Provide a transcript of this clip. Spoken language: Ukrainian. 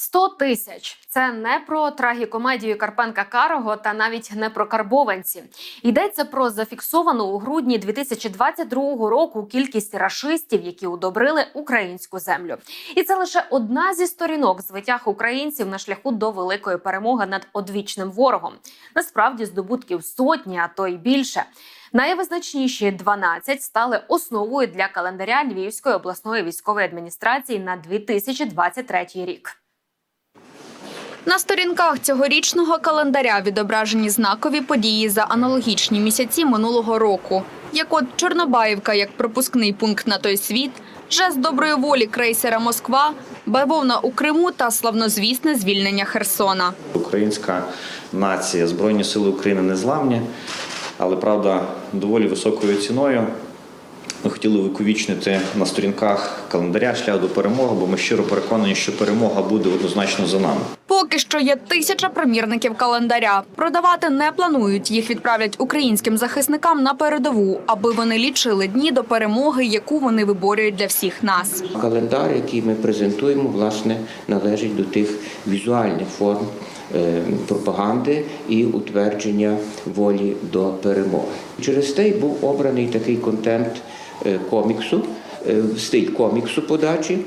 100 тисяч це не про трагікомедію Карпенка Карого та навіть не про карбованці. Йдеться про зафіксовану у грудні 2022 року кількість рашистів, які удобрили українську землю. І це лише одна зі сторінок з витяг українців на шляху до великої перемоги над одвічним ворогом. Насправді здобутків сотні, а то й більше. Найвизначніші 12 стали основою для календаря Львівської обласної військової адміністрації на 2023 рік. На сторінках цьогорічного календаря відображені знакові події за аналогічні місяці минулого року, як от Чорнобаївка як пропускний пункт на той світ, жест доброї волі крейсера Москва, бавовна у Криму та славнозвісне звільнення Херсона. Українська нація, Збройні Сили України незламні, але правда доволі високою ціною. Ми хотіли увіковічнити на сторінках календаря шлях до перемоги, бо ми щиро переконані, що перемога буде однозначно за нами. Поки що є тисяча примірників календаря. Продавати не планують. Їх відправлять українським захисникам на передову, аби вони лічили дні до перемоги, яку вони виборюють для всіх нас. Календар, який ми презентуємо, власне, належить до тих візуальних форм е, пропаганди і утвердження волі до перемоги. Через те й був обраний такий контент е, коміксу, е, стиль коміксу подачі,